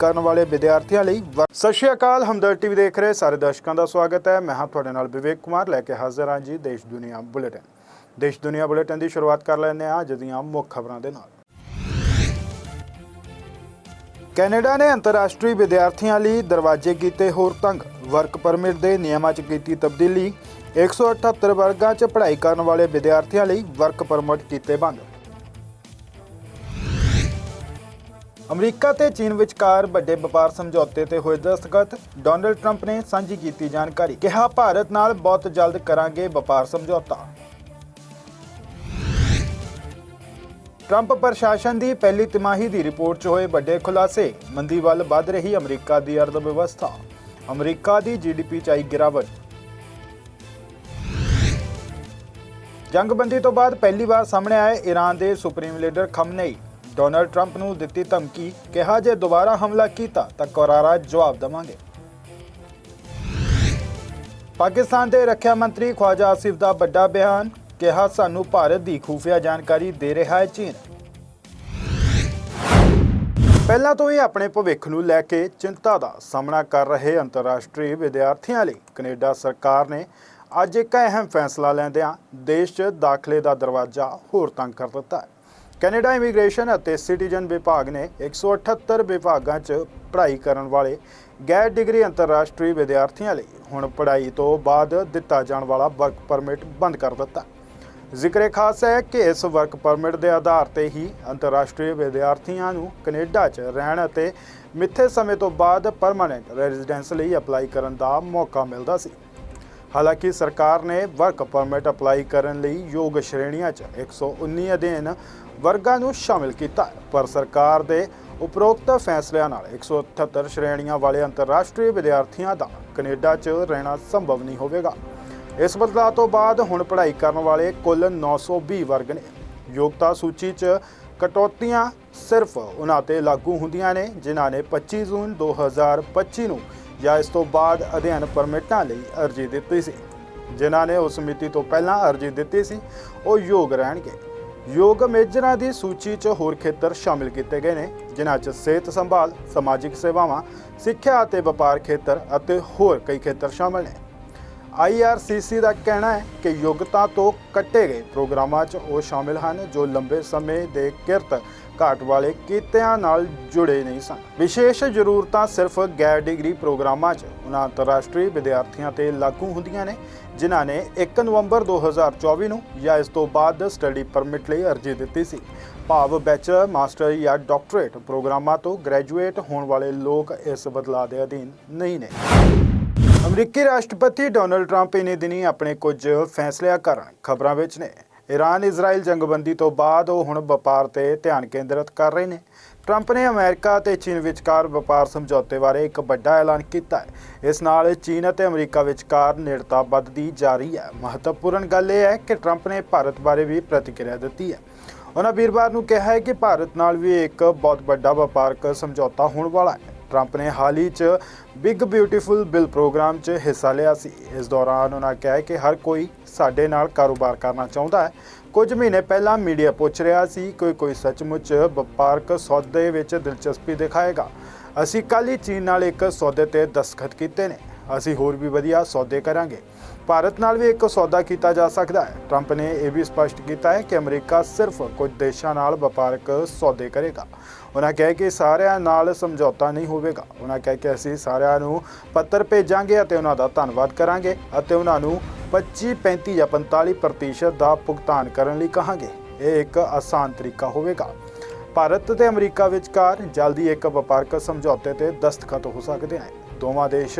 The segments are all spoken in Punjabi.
ਕਰਨ ਵਾਲੇ ਵਿਦਿਆਰਥੀਆਂ ਲਈ ਵ- ਸਤਿ ਸ਼੍ਰੀ ਅਕਾਲ ਹਮਦਰ ਟੀਵੀ ਦੇਖ ਰਹੇ ਸਾਰੇ ਦਰਸ਼ਕਾਂ ਦਾ ਸਵਾਗਤ ਹੈ। ਮੈਂ ਹਾਂ ਤੁਹਾਡੇ ਨਾਲ ਵਿਵੇਕ ਕੁਮਾਰ, ਲੈ ਕੇ ਹਾਜ਼ਰ ਹਾਂ ਜੀ ਦੇਸ਼ ਦੁਨੀਆ ਬੁਲੇਟਿਨ। ਦੇਸ਼ ਦੁਨੀਆ ਬੁਲੇਟਿਨ ਦੀ ਸ਼ੁਰੂਆਤ ਕਰ ਲੈਂਦੇ ਹਾਂ ਅੱਜ ਦੀਆਂ ਮੁੱਖ ਖਬਰਾਂ ਦੇ ਨਾਲ। ਕੈਨੇਡਾ ਨੇ ਅੰਤਰਰਾਸ਼ਟਰੀ ਵਿਦਿਆਰਥੀਆਂ ਲਈ ਦਰਵਾਜ਼ੇ ਕੀਤੇ ਹੋਰ ਤੰਗ। ਵਰਕ ਪਰਮਿਟ ਦੇ ਨਿਯਮਾਂ 'ਚ ਕੀਤੀ ਤਬਦੀਲੀ। 178 ਵਰਗਾਂ 'ਚ ਪੜ੍ਹਾਈ ਕਰਨ ਵਾਲੇ ਵਿਦਿਆਰਥੀਆਂ ਲਈ ਵਰਕ ਪਰਮਿਟ ਕੀਤੇ ਬੰਦ। ਅਮਰੀਕਾ ਤੇ ਚੀਨ ਵਿਚਕਾਰ ਵੱਡੇ ਵਪਾਰ ਸਮਝੌਤੇ ਤੇ ਹੋਏ ਦਸਤਖਤ, ਡੋਨਲਡ ਟਰੰਪ ਨੇ ਸਾਂਝੀ ਕੀਤੀ ਜਾਣਕਾਰੀ, ਕਿਹਾ ਭਾਰਤ ਨਾਲ ਬਹੁਤ ਜਲਦ ਕਰਾਂਗੇ ਵਪਾਰ ਸਮਝੌਤਾ। ਟਰੰਪ ਪ੍ਰਸ਼ਾਸਨ ਦੀ ਪਹਿਲੀ ਤਿਮਾਹੀ ਦੀ ਰਿਪੋਰਟ 'ਚ ਹੋਏ ਵੱਡੇ ਖੁਲਾਸੇ, ਮੰਦੀ ਵੱਲ ਵੱਧ ਰਹੀ ਅਮਰੀਕਾ ਦੀ ਅਰਥ ਵਿਵਸਥਾ ਅਮਰੀਕਾ ਦੀ ਜੀਡੀਪੀ 'ਚ ਆਈ ਗਿਰਾਵਟ। ਜੰਗਬੰਦੀ ਤੋਂ ਬਾਅਦ ਪਹਿਲੀ ਵਾਰ ਸਾਹਮਣੇ ਆਏ ਈਰਾਨ ਦੇ supreme leader Khamenei Donald Trump ਨੂੰ ਦਿੱਤੀ ਧਮਕੀ, ਕਿਹਾ ਜੇ ਦੁਬਾਰਾ ਹਮਲਾ ਕੀਤਾ ਤਾਂ ਕੋਰਾਰਾ ਜਵਾਬ ਦੇਵਾਂਗੇ। ਪਾਕਿਸਤਾਨ ਦੇ ਰੱਖਿਆ ਮੰਤਰੀ ਖਵਾਜਾ ਆਸਿਫ ਦਾ ਵੱਡਾ ਬਿਆਨ, ਕਿਹਾ ਸਾਨੂੰ ਭਾਰਤ ਦੀ ਖੂਫੀਆ ਜਾਣਕਾਰੀ ਦੇ ਰਿਹਾ ਹੈ ਚੀਨ। ਪਹਿਲਾਂ ਤੋਂ ਹੀ ਆਪਣੇ ਭਵਿੱਖ ਨੂੰ ਲੈ ਕੇ ਚਿੰਤਾ ਦਾ ਸਾਹਮਣਾ ਕਰ ਰਹੇ ਅੰਤਰਰਾਸ਼ਟਰੀ ਵਿਦਿਆਰਥੀਆਂ ਲਈ, ਕੈਨੇਡਾ ਸਰਕਾਰ ਨੇ ਅੱਜ ਇੱਕ ਅਹਿਮ ਫੈਸਲਾ ਲੈਂਦਿਆਂ ਦੇਸ਼ 'ਚ ਦਾਖਲੇ ਦਾ ਦਰਵਾਜ਼ਾ ਹੋਰ ਤੰਗ ਕਰ ਦਿੱਤਾ ਹੈ। ਕੈਨੇਡਾ ਇਮੀਗ੍ਰੇਸ਼ਨ ਅਤੇ ਸਿਟੀਜ਼ਨ ਵਿਭਾਗ ਨੇ 178 ਵਿਭਾਗਾਂ 'ਚ ਪੜ੍ਹਾਈ ਕਰਨ ਵਾਲੇ ਗੈਰ ਡਿਗਰੀ ਅੰਤਰਰਾਸ਼ਟਰੀ ਵਿਦਿਆਰਥੀਆਂ ਲਈ ਹੁਣ ਪੜ੍ਹਾਈ ਤੋਂ ਬਾਅਦ ਦਿੱਤਾ ਜਾਣ ਵਾਲਾ ਵਰਕ ਪਰਮਿਟ ਬੰਦ ਕਰ ਦਿੱਤਾ। ਜ਼ਿਕਰੇ ਖਾਸ ਹੈ ਕਿ ਇਸ ਵਰਕ ਪਰਮਿਟ ਦੇ ਆਧਾਰ ਤੇ ਹੀ ਅੰਤਰਰਾਸ਼ਟਰੀ ਵਿਦਿਆਰਥੀਆਂ ਨੂੰ ਕੈਨੇਡਾ 'ਚ ਰਹਿਣ ਅਤੇ ਮਿੱਥੇ ਸਮੇਂ ਤੋਂ ਬਾਅਦ ਪਰਮਾਨੈਂਟ ਰੈਜ਼ੀਡੈਂਸ ਲਈ ਅਪਲਾਈ ਕਰਨ ਦਾ ਮੌਕਾ ਮਿਲਦਾ ਸੀ। ਹਾਲਾਂਕਿ ਸਰਕਾਰ ਨੇ ਵਰਕ ਪਰਮਿਟ ਅਪਲਾਈ ਕਰਨ ਲਈ ਯੋਗ ਸ਼੍ਰੇਣੀਆਂ 'ਚ 119 ਅਧੀਨ ਵਰਗਾਂ ਨੂੰ ਸ਼ਾਮਿਲ ਕੀਤਾ ਪਰ ਸਰਕਾਰ ਦੇ ਉਪਰੋਕਤ ਫੈਸਲਿਆਂ ਨਾਲ 178 ਸ਼੍ਰੇਣੀਆਂ ਵਾਲੇ ਅੰਤਰਰਾਸ਼ਟਰੀ ਵਿਦਿਆਰਥੀਆਂ ਦਾ ਕੈਨੇਡਾ 'ਚ ਰਹਿਣਾ ਸੰਭਵ ਨਹੀਂ ਹੋਵੇਗਾ। ਇਸ ਬਦਲਾਅ ਤੋਂ ਬਾਅਦ ਹੁਣ ਪੜ੍ਹਾਈ ਕਰਨ ਵਾਲੇ ਕੁੱਲ 920 ਵਰਗ ਨੇ। ਯੋਗਤਾ ਸੂਚੀ 'ਚ ਕਟੌਤੀਆਂ ਸਿਰਫ ਉਹਨਾਂ ਤੇ ਲਾਗੂ ਹੁੰਦੀਆਂ ਨੇ, ਜਿਨ੍ਹਾਂ ਨੇ 25 ਜੂਨ 2025 ਨੂੰ ਜਾਂ ਇਸ ਤੋਂ ਬਾਅਦ ਅਧਿਐਨ ਪਰਮਿਟਾਂ ਲਈ ਅਰਜ਼ੀ ਦਿੱਤੀ ਸੀ। ਜਿਨ੍ਹਾਂ ਨੇ ਉਸ ਮਿਤੀ ਤੋਂ ਪਹਿਲਾਂ ਅਰਜ਼ੀ ਦਿੱਤੀ ਸੀ, ਉਹ ਯੋਗ ਰਹਿਣਗੇ। ਯੋਗ ਮੇਜਰਾਂ ਦੀ ਸੂਚੀ 'ਚ ਹੋਰ ਖੇਤਰ ਸ਼ਾਮਿਲ ਕੀਤੇ ਗਏ ਨੇ, ਜਿਨ੍ਹਾਂ 'ਚ ਸਿਹਤ ਸੰਭਾਲ, ਸਮਾਜਿਕ ਸੇਵਾਵਾਂ, ਸਿੱਖਿਆ ਅਤੇ ਵਪਾਰ ਖੇਤਰ ਅਤੇ ਹੋਰ ਕਈ ਖੇਤਰ ਸ਼ਾਮਲ ਨੇ। IRCC ਦਾ ਕਹਿਣਾ ਹੈ ਕਿ ਯੋਗਤਾ ਤੋਂ ਕੱਟੇ ਗਏ ਪ੍ਰੋਗਰਾਮਾਂ 'ਚ ਉਹ ਸ਼ਾਮਿਲ ਹਨ ਜੋ ਲੰਬੇ ਸਮੇਂ ਦੇ ਕਿਰਤ ਘਾਟ ਵਾਲੇ ਕਿੱਤਿਆਂ ਨਾਲ ਜੁੜੇ ਨਹੀਂ ਸਨ। ਵਿਸ਼ੇਸ਼ ਜ਼ਰੂਰਤਾਂ ਸਿਰਫ ਗੈਰ ਡਿਗਰੀ ਪ੍ਰੋਗਰਾਮਾਂ 'ਚ ਉਹਨਾਂ ਅੰਤਰਰਾਸ਼ਟਰੀ ਵਿਦਿਆਰਥੀਆਂ ਤੇ ਲਾਗੂ ਹੁੰਦੀਆਂ ਨੇ, ਜਿਨ੍ਹਾਂ ਨੇ 1 ਨਵੰਬਰ 2024 ਨੂੰ ਜਾਂ ਇਸ ਤੋਂ ਬਾਅਦ ਸਟੱਡੀ ਪਰਮਿਟ ਲਈ ਅਰਜ਼ੀ ਦਿੱਤੀ ਸੀ। ਭਾਵ ਬੈਚਲਰ ਮਾਸਟਰ ਜਾਂ ਡਾਕਟਰੇਟ ਪ੍ਰੋਗਰਾਮਾਂ ਤੋਂ ਗ੍ਰੈਜੂਏਟ ਹੋਣ ਵਾਲੇ ਲੋਕ ਇਸ ਬਦਲਾਅ ਦੇ ਅਧੀਨ ਨਹੀਂ ਨੇ। ਅਮਰੀਕੀ ਰਾਸ਼ਟਰਪਤੀ ਡੋਨਲਡ ਟਰੰਪ ਇਨੇ ਦਿਨੀ ਆਪਣੇ ਕੁਝ ਫੈਸਲਿਆਂ ਕਾਰਨ ਖਬਰਾਂ ਵਿੱਚ ਨੇ। ਈਰਾਨ ਇਜ਼ਰਾਈਲ ਜੰਗਬੰਦੀ ਤੋਂ ਬਾਅਦ ਉਹ ਹੁਣ ਵਪਾਰ ਤੇ ਧਿਆਨ ਕੇਂਦਰਿਤ ਕਰ ਰਹੇ ਨੇ। ਟਰੰਪ ਨੇ ਅਮਰੀਕਾ ਤੇ ਚੀਨ ਵਿਚਕਾਰ ਵਪਾਰ ਸਮਝੌਤੇ ਬਾਰੇ ਇੱਕ ਵੱਡਾ ਐਲਾਨ ਕੀਤਾ ਹੈ। ਇਸ ਨਾਲ ਚੀਨ ਅਤੇ ਅਮਰੀਕਾ ਵਿਚਕਾਰ ਨੇੜਤਾ ਵੱਧਦੀ ਜਾ ਰਹੀ ਹੈ। ਮਹੱਤਵਪੂਰਨ ਗੱਲ ਇਹ ਹੈ ਕਿ ਟਰੰਪ ਨੇ ਭਾਰਤ ਬਾਰੇ ਵੀ ਪ੍ਰਤੀਕਿਰਿਆ ਦਿੱਤੀ ਹੈ। ਉਹਨਾਂ ਵੀਰਵਾਰ ਨੂੰ ਕਿਹਾ ਹੈ ਕਿ ਭਾਰਤ ਨਾਲ ਵੀ ਇੱਕ ਬਹੁਤ ਵੱਡਾ ਵਪਾਰਕ ਸਮਝੌਤਾ ਹੋਣ ਵਾਲਾ ਹੈ। ਟਰੰਪ ਨੇ ਹਾਲ ਹੀ 'ਚ ਬਿਗ ਬਿਊਟੀਫੁਲ ਬਿਲ ਪ੍ਰੋਗਰਾਮ 'ਚ ਹਿੱਸਾ ਲਿਆ ਸੀ। ਇਸ ਦੌਰਾਨ ਉਹਨਾਂ ਕਿਹਾ ਕਿ ਹਰ ਕੋਈ ਸਾਡੇ ਨਾਲ ਕਾਰੋਬਾਰ ਕਰਨਾ ਚਾਹੁੰਦਾ ਹੈ। ਕੁਝ ਮਹੀਨੇ ਪਹਿਲਾਂ ਮੀਡੀਆ ਪੁੱਛ ਰਿਹਾ ਸੀ ਕੋਈ ਕੋਈ ਸੱਚਮੁੱਚ ਵਪਾਰਕ ਸੌਦੇ ਵਿੱਚ ਦਿਲਚਸਪੀ ਦਿਖਾਏਗਾ। ਅਸੀਂ ਕੱਲ੍ਹ ਹੀ ਚੀਨ ਨਾਲ ਇੱਕ ਸੌਦੇ ਤੇ ਦਸਤਖਤ ਕੀਤੇ ਨੇ। ਅਸੀਂ ਹੋਰ ਵੀ ਵਧੀਆ ਸੌਦੇ ਕਰਾਂਗੇ। ਭਾਰਤ ਨਾਲ ਵੀ ਇੱਕ ਸੌਦਾ ਕੀਤਾ ਜਾ ਸਕਦਾ ਹੈ। ਟਰੰਪ ਨੇ ਇਹ ਵੀ ਸਪਸ਼ਟ ਕੀਤਾ ਹੈ ਕਿ ਅਮਰੀਕਾ ਸਿਰਫ ਕੁਝ ਦੇਸ਼ਾਂ ਨਾਲ ਵਪਾਰਕ ਸੌਦੇ ਕਰੇਗਾ। ਉਹਨਾਂ ਕਿਹਾ ਕਿ ਸਾਰਿਆਂ ਨਾਲ ਸਮਝੌਤਾ ਨਹੀਂ ਹੋਵੇਗਾ। ਉਹਨਾਂ ਕਿਹਾ ਕਿ ਅਸੀਂ ਸਾਰਿਆਂ ਨੂੰ ਪੱਤਰ ਭੇਜਾਂਗੇ ਅਤੇ ਉਹਨਾਂ ਦਾ ਧੰਨਵਾਦ ਕਰਾਂਗੇ ਅਤੇ ਉਹਨਾਂ ਨੂੰ 25 35 ਜਾਂ 45% ਪ੍ਰਤੀਸ਼ਤ ਦਾ ਭੁਗਤਾਨ ਕਰਨ ਲਈ ਕਹਾਂਗੇ। ਇਹ ਇੱਕ ਆਸਾਨ ਤਰੀਕਾ ਹੋਵੇਗਾ। ਭਾਰਤ ਤੇ ਅਮਰੀਕਾ ਵਿਚਕਾਰ ਜਲਦੀ ਇੱਕ ਵਪਾਰਕ ਸਮਝੌਤੇ ਤੇ ਦਸਤਖਤ ਹੋ ਸਕਦੇ ਨੇ। ਦੋਵਾਂ ਦੇਸ਼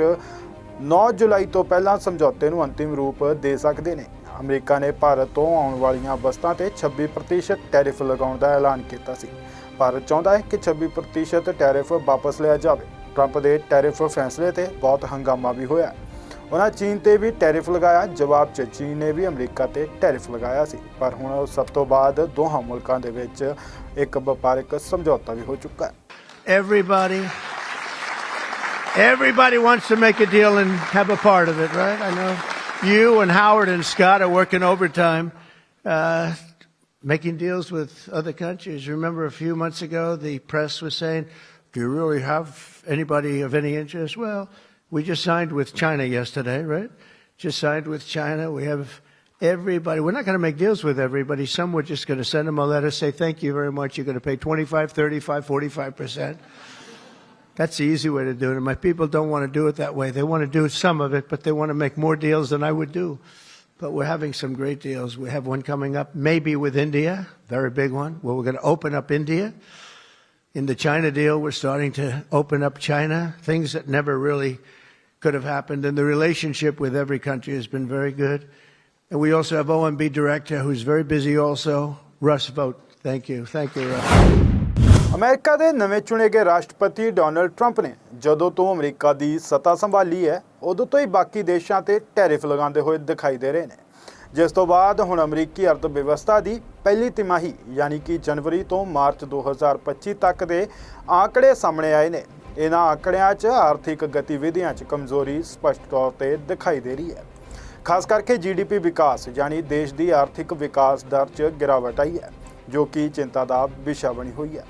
9 ਜੁਲਾਈ ਤੋਂ ਪਹਿਲਾਂ ਸਮਝੌਤੇ ਨੂੰ ਅੰਤਿਮ ਰੂਪ ਦੇ ਸਕਦੇ ਨੇ। ਅਮਰੀਕਾ ਨੇ ਭਾਰਤ ਤੋਂ ਆਉਣ ਵਾਲੀਆਂ ਵਸਤਾਂ ਤੇ 26% ਟੈਰਿਫ ਲਗਾਉਣ ਦਾ ਐਲਾਨ ਕੀਤਾ ਸੀ। ਭਾਰਤ ਚਾਹੁੰਦਾ ਹੈ ਕਿ 26% ਟੈਰਿਫ ਵਾਪਸ ਲਿਆ ਜਾਵੇ। ਟਰੰਪ ਦੇ ਟੈਰਿਫ ਫੈਸਲੇ ਤੇ ਬਹੁਤ ਹੰਗਾਮਾ ਵੀ ਹੋਇਆ। ਉਹਨਾਂ ਚੀਨ ਤੇ ਵੀ ਟੈਰਿਫ ਲਗਾਇਆ ਜਵਾਬ 'ਚ ਚੀਨ ਨੇ ਵੀ ਅਮਰੀਕਾ ਤੇ ਟੈਰਿਫ ਲਗਾਇਆ ਸੀ ਪਰ ਹੁਣ ਉਹ ਸਭ ਤੋਂ ਬਾਅਦ ਦੋਹਾਂ ਮੁਲਕਾਂ ਦੇ ਵਿੱਚ ਇੱਕ ਵਪਾਰਕ ਸਮਝੌਤਾ ਵੀ ਹੋ ਚੁੱਕਾ ਹੈ Everybody, everybody wants to make a deal and have a part of it, right? I know you and Howard and Scott are working overtime, uh, making deals with other countries. Remember a few months ago, the press was saying Do you really have anybody of any interest? Well, we just signed with China yesterday, right? Just signed with China. We have everybody. We're not going to make deals with everybody. Some we're just going to send them a letter, say, thank you very much. You're going to pay 25, 35, 45%. That's the easy way to do it. And my people don't want to do it that way. They want to do some of it, but they want to make more deals than I would do. But we're having some great deals. We have one coming up, maybe with India, very big one, where we're going to open up India. In the China deal, we're starting to open up China, things that never really could have happened. And the relationship with every country has been very good. And we also have OMB director who's very busy also. Russ Vogt. Thank you. Thank you, Russ. ਅਮਰੀਕਾ ਦੇ ਨਵੇਂ ਚੁਣੇ ਗਏ ਰਾਸ਼ਟਰਪਤੀ ਡੋਨਲਡ ਟਰੰਪ ਨੇ ਜਦੋਂ ਤੋਂ ਅਮਰੀਕਾ ਦੀ ਸੱਤਾ ਸੰਭਾਲੀ ਹੈ ਉਦੋਂ ਤੋਂ ਹੀ ਬਾਕੀ ਦੇਸ਼ਾਂ ਤੇ ਟੈਰਿਫ ਲਗਾਉਂਦੇ ਹੋਏ ਦਿਖਾਈ ਦੇ ਰਹੇ ਨੇ ਜਿਸ ਤੋਂ ਬਾਅਦ ਹੁਣ ਅਮਰੀਕੀ ਅਰਥ ਵਿਵਸਥਾ ਦੀ ਪਹਿਲੀ ਤਿਮਾਹੀ ਯਾਨੀ ਕਿ ਜਨਵਰੀ ਤੋਂ ਮਾਰਚ 2025 ਤੱਕ ਦੇ ਆંકੜੇ ਸਾਹਮਣੇ ਆਏ ਨੇ ਇਹਨਾਂ ਆંકੜਿਆਂ 'ਚ ਆਰਥਿਕ ਗਤੀਵਿਧੀਆਂ 'ਚ ਕਮਜ਼ੋਰੀ ਸਪਸ਼ਟ ਤੌਰ ਤੇ ਦਿਖਾਈ ਦੇ ਰਹੀ ਹੈ। ਖਾਸ ਕਰਕੇ ਜੀਡੀਪੀ ਵਿਕਾਸ ਯਾਨੀ ਦੇਸ਼ ਦੀ ਆਰਥਿਕ ਵਿਕਾਸ ਦਰ 'ਚ ਗਿਰਾਵਟ ਆਈ ਹੈ, ਜੋ ਕਿ ਚਿੰਤਾ ਦਾ ਵਿਸ਼ਾ ਬਣੀ ਹੋਈ ਹੈ।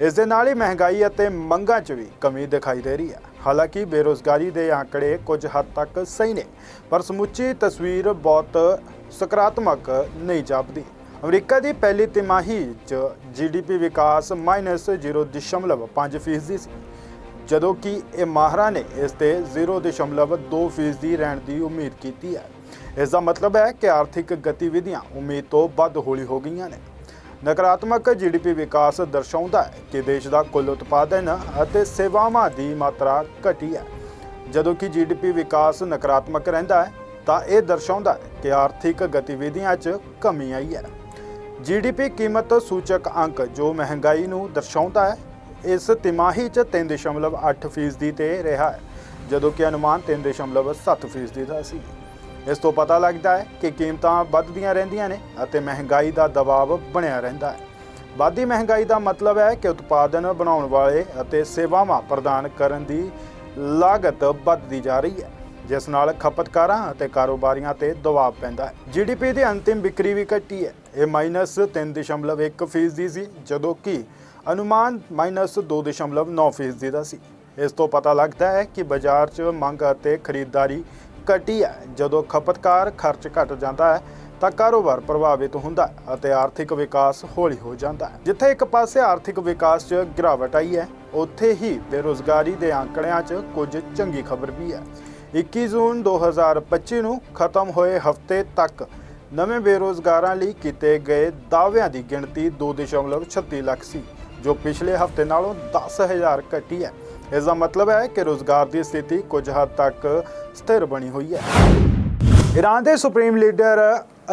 ਇਸ ਦੇ ਨਾਲ ਹੀ ਮਹਿੰਗਾਈ ਅਤੇ ਮੰਗਾਂ 'ਚ ਵੀ ਕਮੀ ਦਿਖਾਈ ਦੇ ਰਹੀ ਹੈ। ਹਾਲਾਂਕਿ ਬੇਰੋਜ਼ਗਾਰੀ ਦੇ ਆંકੜੇ ਕੁਝ ਹੱਦ ਤੱਕ ਸਹੀ ਨੇ, ਪਰ ਸਮੁੱਚੀ ਤਸਵੀਰ ਬਹੁਤ ਸਕਾਰਾਤਮਕ ਨਹੀਂ ਜਾਪਦੀ। ਅਮਰੀਕਾ ਦੀ ਪਹਿਲੀ ਤਿਮਾਹੀ 'ਚ ਜੀਡੀਪੀ ਵਿਕਾਸ -0.5% ਫੀਸਦੀ ਸੀ। ਜਦੋਂ ਕਿ ਇਹ ਮਾਹਰਾਂ ਨੇ ਇਸ ਤੇ 0.2 ਫੀਸਦੀ ਰਹਿਣ ਦੀ ਉਮੀਦ ਕੀਤੀ ਹੈ। ਇਸ ਦਾ ਮਤਲਬ ਹੈ ਕਿ ਆਰਥਿਕ ਗਤੀਵਿਧੀਆਂ ਉਮੀਦ ਤੋਂ ਵੱਧ ਹੌਲੀ ਹੋ ਗਈਆਂ ਨੇ। ਨਕਾਰਾਤਮਕ ਜੀਡੀਪੀ ਵਿਕਾਸ ਦਰਸਾਉਂਦਾ ਹੈ ਕਿ ਦੇਸ਼ ਦਾ ਕੁੱਲ ਉਤਪਾਦਨ ਅਤੇ ਸੇਵਾਵਾਂ ਦੀ ਮਾਤਰਾ ਘਟੀ ਹੈ। ਜਦੋਂ ਕਿ ਜੀਡੀਪੀ ਵਿਕਾਸ ਨਕਾਰਾਤਮਕ ਰਹਿੰਦਾ ਹੈ, ਤਾਂ ਇਹ ਦਰਸਾਉਂਦਾ ਹੈ ਕਿ ਆਰਥਿਕ ਗਤੀਵਿਧੀਆਂ 'ਚ ਕਮੀ ਆਈ ਹੈ। ਜੀਡੀਪੀ ਕੀਮਤ ਸੂਚਕ ਅੰਕ ਜੋ ਮਹਿੰਗਾਈ ਨੂੰ ਦਰਸਾਉਂਦਾ ਹੈ ਇਸ ਤਿਮਾਹੀ 'ਚ 3.8 ਫੀਸਦੀ ਤੇ ਰਿਹਾ ਹੈ, ਜਦੋਂ ਕਿ ਅਨੁਮਾਨ 3.7 ਫੀਸਦੀ ਦਾ ਸੀ। ਇਸ ਤੋਂ ਪਤਾ ਲੱਗਦਾ ਹੈ ਕਿ ਕੀਮਤਾਂ ਵੱਧਦੀਆਂ ਰਹਿੰਦੀਆਂ ਨੇ ਅਤੇ ਮਹਿੰਗਾਈ ਦਾ ਦਬਾਅ ਬਣਿਆ ਰਹਿੰਦਾ ਹੈ। ਵੱਧਦੀ ਮਹਿੰਗਾਈ ਦਾ ਮਤਲਬ ਹੈ ਕਿ ਉਤਪਾਦਨ ਬਣਾਉਣ ਵਾਲੇ ਅਤੇ ਸੇਵਾਵਾਂ ਪ੍ਰਦਾਨ ਕਰਨ ਦੀ ਲਾਗਤ ਵੱਧਦੀ ਜਾ ਰਹੀ ਹੈ, ਜਿਸ ਨਾਲ ਖਪਤਕਾਰਾਂ ਅਤੇ ਕਾਰੋਬਾਰੀਆਂ ਤੇ ਦਬਾਅ ਪੈਂਦਾ ਹੈ। ਜੀਡੀਪੀ ਦੀ ਅੰਤਿਮ ਵਿਕਰੀ ਵੀ ਘਟੀ ਹੈ। ਇਹ -3.1% ਫੀਸਦੀ ਸੀ, ਜਦੋਂ ਕਿ ਅਨੁਮਾਨ -2.9 ਫੀਸਦੀ ਦਾ ਸੀ। ਇਸ ਤੋਂ ਪਤਾ ਲੱਗਦਾ ਹੈ ਕਿ ਬਾਜ਼ਾਰ 'ਚ ਮੰਗ ਅਤੇ ਖਰੀਦਦਾਰੀ ਘਟੀ ਹੈ। ਜਦੋਂ ਖਪਤਕਾਰ ਖਰਚ ਘਟ ਜਾਂਦਾ ਹੈ, ਤਾਂ ਕਾਰੋਬਾਰ ਪ੍ਰਭਾਵਿਤ ਹੁੰਦਾ ਹੈ ਅਤੇ ਆਰਥਿਕ ਵਿਕਾਸ ਹੌਲੀ ਹੋ ਜਾਂਦਾ ਹੈ। ਜਿੱਥੇ ਇੱਕ ਪਾਸੇ ਆਰਥਿਕ ਵਿਕਾਸ 'ਚ ਗਿਰਾਵਟ ਆਈ ਹੈ, ਉੱਥੇ ਹੀ ਬੇਰੋਜ਼ਗਾਰੀ ਦੇ ਅੰਕੜਿਆਂ 'ਚ ਕੁਝ ਚੰਗੀ ਖਬਰ ਵੀ ਹੈ। 21 ਜੂਨ 2025 ਨੂੰ ਖਤਮ ਹੋਏ ਹਫ਼ਤੇ ਤੱਕ ਨਵੇਂ ਬੇਰੋਜ਼ਗਾਰਾਂ ਲਈ ਕੀਤੇ ਗਏ ਦਾਅਵਿਆਂ ਦੀ ਗਿਣਤੀ 2.36 ਲੱਖ ਸੀ। ਜੋ ਪਿਛਲੇ ਹਫ਼ਤੇ ਨਾਲੋਂ 10000 ਘਟੀ ਹੈ। ਇਸ ਦਾ ਮਤਲਬ ਹੈ ਕਿ ਰੋਜ਼ਗਾਰ ਦੀ ਸਥਿਤੀ ਕੁਝ ਹੱਦ ਤੱਕ ਸਥਿਰ ਬਣੀ ਹੋਈ ਹੈ। ਈਰਾਨ ਦੇ ਸੁਪਰੀਮ ਲੀਡਰ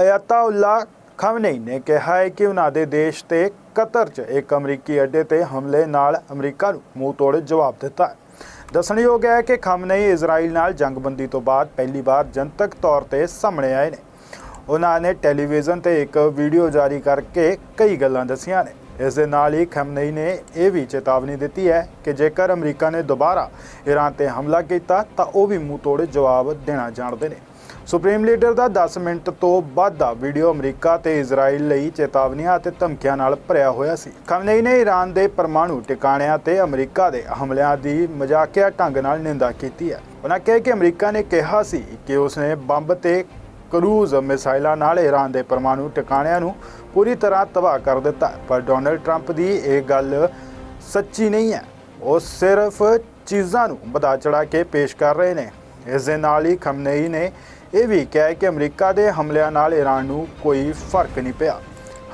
ਅਯਾਤਾਉੱਲਾ ਖਮਨਈ ਨੇ ਕਿਹਾ ਹੈ ਕਿ ਉਹਨਾਂ ਦੇ ਦੇਸ਼ ਤੇ ਕਤਰ 'ਚ ਇੱਕ ਅਮਰੀਕੀ ਅੱਡੇ ਤੇ ਹਮਲੇ ਨਾਲ ਅਮਰੀਕਾ ਨੂੰ ਮੂੰਹ ਤੋੜ ਜਵਾਬ ਦਿੱਤਾ ਹੈ। ਦੱਸਣਯੋਗ ਹੈ ਕਿ ਖਮਨਈ ਇਜ਼ਰਾਈਲ ਨਾਲ ਜੰਗਬੰਦੀ ਤੋਂ ਬਾਅਦ ਪਹਿਲੀ ਵਾਰ ਜਨਤਕ ਤੌਰ ਤੇ ਸਾਹਮਣੇ ਆਏ ਨੇ। ਉਹਨਾਂ ਨੇ ਟੈਲੀਵਿਜ਼ਨ ਤੇ ਇੱਕ ਵੀਡੀਓ ਜਾਰੀ ਕਰਕੇ ਕਈ ਗੱਲਾਂ ਦੱਸੀਆਂ ਨੇ। ਇਸ ਦੇ ਨਾਲ ਹੀ ਖਮਨਈ ਨੇ ਇਹ ਵੀ ਚੇਤਾਵਨੀ ਦਿੱਤੀ ਹੈ ਕਿ ਜੇਕਰ ਅਮਰੀਕਾ ਨੇ ਦੁਬਾਰਾ ਈਰਾਨ ਤੇ ਹਮਲਾ ਕੀਤਾ, ਤਾਂ ਉਹ ਵੀ ਮੂੰਹ ਤੋੜ ਜਵਾਬ ਦੇਣਾ ਜਾਣਦੇ ਨੇ। ਸੁਪਰੀਮ ਲੀਡਰ ਦਾ 10 ਮਿੰਟ ਤੋਂ ਵੱਧ ਦਾ ਵੀਡੀਓ ਅਮਰੀਕਾ ਤੇ ਇਜ਼ਰਾਈਲ ਲਈ ਚੇਤਾਵਨੀਆਂ ਅਤੇ ਧਮਕੀਆਂ ਨਾਲ ਭਰਿਆ ਹੋਇਆ ਸੀ। ਖਮਨਈ ਨੇ ਈਰਾਨ ਦੇ ਪਰਮਾਣੂ ਟਿਕਾਣਿਆਂ ਤੇ ਅਮਰੀਕਾ ਦੇ ਹਮਲਿਆਂ ਦੀ ਮਜ਼ਾਕਿਆ ਢੰਗ ਨਾਲ ਨਿੰਦਾ ਕੀਤੀ ਹੈ। ਉਹਨਾਂ ਕਿਹਾ ਕਿ ਅਮਰੀਕਾ ਨੇ ਕਿਹਾ ਸੀ ਕਿ ਉਸਨੇ ਬੰਬ ਤੇ ਕਰੂਜ਼ ਮਿਸਾਈਲਾਂ ਨਾਲ ਈਰਾਨ ਦੇ ਪਰਮਾਣੂ ਟਿਕਾਣਿਆਂ ਨੂੰ ਪੂਰੀ ਤਰ੍ਹਾਂ ਤਬਾਹ ਕਰ ਦਿੱਤਾ। ਪਰ ਡੋਨਲਡ ਟਰੰਪ ਦੀ ਇਹ ਗੱਲ ਸੱਚੀ ਨਹੀਂ ਹੈ। ਉਹ ਸਿਰਫ ਚੀਜ਼ਾਂ ਨੂੰ ਵਧਾ ਚੜਾ ਕੇ ਪੇਸ਼ ਕਰ ਰਹੇ ਨੇ। ਇਸ ਦੇ ਨਾਲ ਹੀ ਖਮਨੇਈ ਨੇ ਇਹ ਵੀ ਕਿਹਾ ਕਿ ਅਮਰੀਕਾ ਦੇ ਹਮਲਿਆਂ ਨਾਲ ਈਰਾਨ ਨੂੰ ਕੋਈ ਫ਼ਰਕ ਨਹੀਂ ਪਿਆ।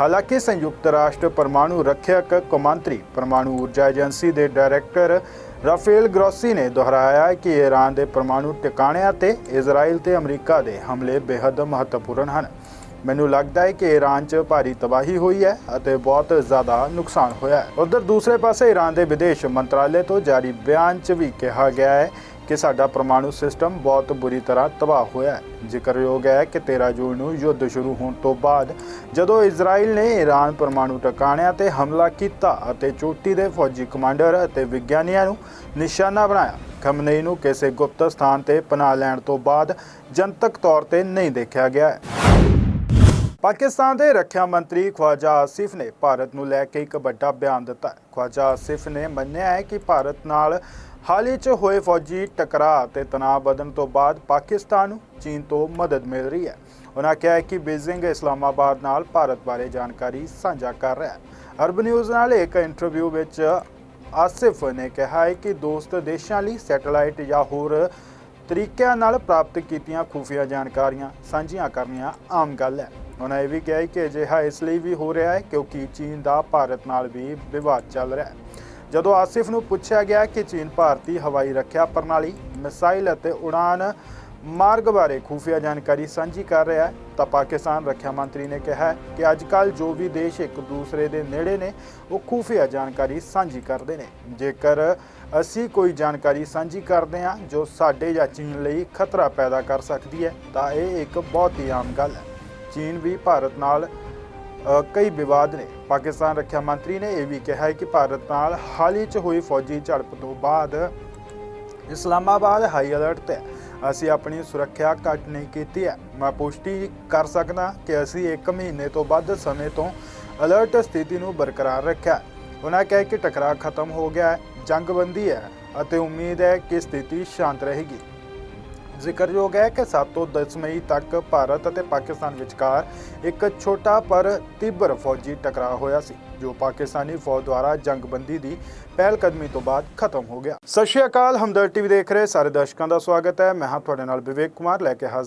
ਹਾਲਾਂਕਿ ਸੰਯੁਕਤ ਰਾਸ਼ਟਰ ਪਰਮਾਣੂ ਰੱਖਿਅਕ ਕੌਮਾਂਤਰੀ ਪਰਮਾਣੂ ਊਰਜਾ ਏਜੰਸੀ ਦੇ ਡਾਇਰੈਕਟਰ ਰਾਫੇਲ ਗ੍ਰੋਸੀ ਨੇ ਦੁਹਰਾਇਆ ਕਿ ਈਰਾਨ ਦੇ ਪਰਮਾਣੂ ਟਿਕਾਣਿਆਂ ਤੇ ਇਜ਼ਰਾਈਲ ਤੇ ਅਮਰੀਕਾ ਦੇ ਹਮਲੇ ਬੇहद ਮਹੱਤਵਪੂਰਨ ਹਨ। ਮੈਨੂੰ ਲੱਗਦਾ ਹੈ ਕਿ ਈਰਾਨ 'ਚ ਭਾਰੀ ਤਬਾਹੀ ਹੋਈ ਹੈ ਅਤੇ ਬਹੁਤ ਜ਼ਿਆਦਾ ਨੁਕਸਾਨ ਹੋਇਆ ਹੈ। ਉਧਰ ਦੂਸਰੇ ਪਾਸੇ ਈਰਾਨ ਦੇ ਵਿਦੇਸ਼ ਮੰਤਰਾਲੇ ਤੋਂ ਜਾਰੀ ਬਿਆਨ 'ਚ ਵੀ ਕਿਹਾ ਗਿਆ ਹੈ ਕਿ ਸਾਡਾ ਪਰਮਾਣੂ ਸਿਸਟਮ ਬਹੁਤ ਬੁਰੀ ਤਰ੍ਹਾਂ ਤਬਾਹ ਹੋਇਆ ਹੈ। ਜ਼ਿਕਰਯੋਗ ਹੈ ਕਿ 13 ਜੂਨ ਨੂੰ ਯੁੱਧ ਸ਼ੁਰੂ ਹੋਣ ਤੋਂ ਬਾਅਦ ਜਦੋਂ ਇਜ਼ਰਾਈਲ ਨੇ ਈਰਾਨ ਪਰਮਾਣੂ ਟਿਕਾਣਿਆਂ ਤੇ ਹਮਲਾ ਕੀਤਾ ਅਤੇ ਚੋਟੀ ਦੇ ਫੌਜੀ ਕਮਾਂਡਰ ਅਤੇ ਵਿਗਿਆਨੀਆਂ ਨੂੰ ਨਿਸ਼ਾਨਾ ਬਣਾਇਆ, ਖਮਨਈ ਨੂੰ ਕਿਸੇ ਗੁਪਤ ਸਥਾਨ ਤੇ ਪਨਾਹ ਲੈਣ ਤੋਂ ਬਾਅਦ ਜਨਤਕ ਤੌਰ ਤੇ ਨਹੀਂ ਦੇਖਿਆ ਗਿਆ ਹੈ। ਪਾਕਿਸਤਾਨ ਦੇ ਰੱਖਿਆ ਮੰਤਰੀ ਖਵਾਜਾ ਆਸਿਫ ਨੇ ਭਾਰਤ ਨੂੰ ਲੈ ਕੇ ਇੱਕ ਵੱਡਾ ਬਿਆਨ ਦਿੱਤਾ ਖਵਾਜਾ ਆਸਿਫ ਨੇ ਮੰਨਿਆ ਹੈ ਕਿ ਭਾਰਤ ਨਾਲ ਹਾਲ ਹੀ 'ਚ ਹੋਏ ਫੌਜੀ ਟਕਰਾਅ ਤੇ ਤਣਾਅ ਵਧਣ ਤੋਂ ਬਾਅਦ ਪਾਕਿਸਤਾਨ ਨੂੰ ਚੀਨ ਤੋਂ ਮਦਦ ਮਿਲ ਰਹੀ ਹੈ। ਉਹਨਾਂ ਕਿਹਾ ਕਿ ਬੀਜ਼ਿੰਗ ਇਸਲਾਮਾਬਾਦ ਨਾਲ ਭਾਰਤ ਬਾਰੇ ਜਾਣਕਾਰੀ ਸਾਂਝਾ ਕਰ ਰਿਹਾ ਹੈ। ਅਰਬ ਨਿਊਜ਼ ਨਾਲ ਇੱਕ ਇੰਟਰਵਿਊ ਵਿੱਚ ਆਸਿਫ ਨੇ ਕਿਹਾ ਹੈ ਕਿ ਦੋਸਤ ਦੇਸ਼ਾਂ ਲਈ ਸੈਟੇਲਾਈਟ ਜਾਂ ਹੋਰ ਤਰੀਕਿਆਂ ਨਾਲ ਪ੍ਰਾਪਤ ਕੀਤੀਆਂ ਖੁਫੀਆ ਜਾਣਕਾਰੀਆਂ ਸਾਂਝੀਆਂ ਕਰਨੀਆਂ ਆਮ ਗੱਲ ਹੈ। ਉਹਨਾਂ ਇਹ ਵੀ ਕਿਹਾ ਕਿ ਅਜਿਹਾ ਇਸ ਲਈ ਵੀ ਹੋ ਰਿਹਾ ਹੈ ਕਿਉਂਕਿ ਚੀਨ ਦਾ ਭਾਰਤ ਨਾਲ ਵੀ ਵਿਵਾਦ ਚੱਲ ਰਿਹਾ ਹੈ। ਜਦੋਂ ਆਸਿਫ ਨੂੰ ਪੁੱਛਿਆ ਗਿਆ ਕਿ ਚੀਨ ਭਾਰਤੀ ਹਵਾਈ ਰੱਖਿਆ ਪ੍ਰਣਾਲੀ, ਮਿਸਾਈਲ ਅਤੇ ਉਡਾਨ ਮਾਰਗ ਬਾਰੇ ਖੁਫੀਆ ਜਾਣਕਾਰੀ ਸਾਂਝੀ ਕਰ ਰਿਹਾ ਹੈ, ਤਾਂ ਪਾਕਿਸਤਾਨ ਰੱਖਿਆ ਮੰਤਰੀ ਨੇ ਕਿਹਾ ਕਿ ਅੱਜ ਕੱਲ ਜੋ ਵੀ ਦੇਸ਼ ਇੱਕ ਦੂਸਰੇ ਦੇ ਨੇੜੇ ਨੇ, ਉਹ ਖੁਫੀਆ ਜਾਣਕਾਰੀ ਸਾਂਝੀ ਕਰਦੇ ਨੇ। ਜੇਕਰ ਅਸੀਂ ਕੋਈ ਜਾਣਕਾਰੀ ਸਾਂਝੀ ਕਰਦੇ ਹਾਂ ਜੋ ਸਾਡੇ ਜਾਂ ਚੀਨ ਲਈ ਖਤਰਾ ਪੈਦਾ ਕਰ ਸਕਦੀ ਹੈ, ਤਾਂ ਇਹ ਇੱਕ ਬਹੁਤ ਹੀ ਆਮ ਗੱਲ ਹੈ। ਚੀਨ ਵੀ ਭਾਰਤ ਨਾਲ ਕਈ ਵਿਵਾਦ ਨੇ। ਪਾਕਿਸਤਾਨ ਰੱਖਿਆ ਮੰਤਰੀ ਨੇ ਇਹ ਵੀ ਕਿਹਾ ਹੈ ਕਿ ਭਾਰਤ ਨਾਲ ਹਾਲ ਹੀ 'ਚ ਹੋਈ ਫੌਜੀ ਝੜਪ ਤੋਂ ਬਾਅਦ ਇਸਲਾਮਾਬਾਦ ਹਾਈ ਅਲਰਟ ਤੇ ਹੈ। ਅਸੀਂ ਆਪਣੀ ਸੁਰੱਖਿਆ ਘੱਟ ਨਹੀਂ ਕੀਤੀ ਹੈ। ਮੈਂ ਪੁਸ਼ਟੀ ਕਰ ਸਕਦਾ ਕਿ ਅਸੀਂ 1 ਮਹੀਨੇ ਤੋਂ ਵੱਧ ਸਮੇਂ ਤੋਂ ਅਲਰਟ ਸਥਿਤੀ ਨੂੰ ਬਰਕਰਾਰ ਰੱਖਿਆ ਉਹਨਾਂ ਕਿਹਾ ਕਿ ਟਕਰਾਅ ਖਤਮ ਹੋ ਗਿਆ ਹੈ, ਜੰਗਬੰਦੀ ਹੈ ਅਤੇ ਉਮੀਦ ਹੈ ਕਿ ਸਥਿਤੀ ਸ਼ਾਂਤ ਰਹੇਗੀ। ਜ਼ਿਕਰਯੋਗ ਹੈ ਕਿ 7 ਤੋਂ 10 ਮਈ ਤੱਕ ਭਾਰਤ ਅਤੇ ਪਾਕਿਸਤਾਨ ਵਿਚਕਾਰ ਇੱਕ ਛੋਟਾ ਪਰ ਤੀਬਰ ਫੌਜੀ ਟਕਰਾਅ ਹੋਇਆ ਸੀ, ਜੋ ਪਾਕਿਸਤਾਨੀ ਫੌਜ ਦੁਆਰਾ ਜੰਗਬੰਦੀ ਦੀ ਪਹਿਲ ਕਦਮੀ ਤੋਂ ਬਾਅਦ ਖਤਮ ਹੋ ਗਿਆ। ਸਤਿ ਸ਼੍ਰੀ ਅਕਾਲ ਹਮਦਰ ਟੀਵੀ ਦੇਖ ਰਹੇ ਸਾਰੇ ਦਰਸ਼ਕਾਂ ਦਾ ਸਵਾਗਤ ਹੈ। ਮੈਂ ਹਾਂ ਤੁਹਾਡੇ ਨਾਲ ਵਿਵੇਕ ਕੁਮਾਰ, ਲੈ ਕੇ ਹਾਜ਼ਰ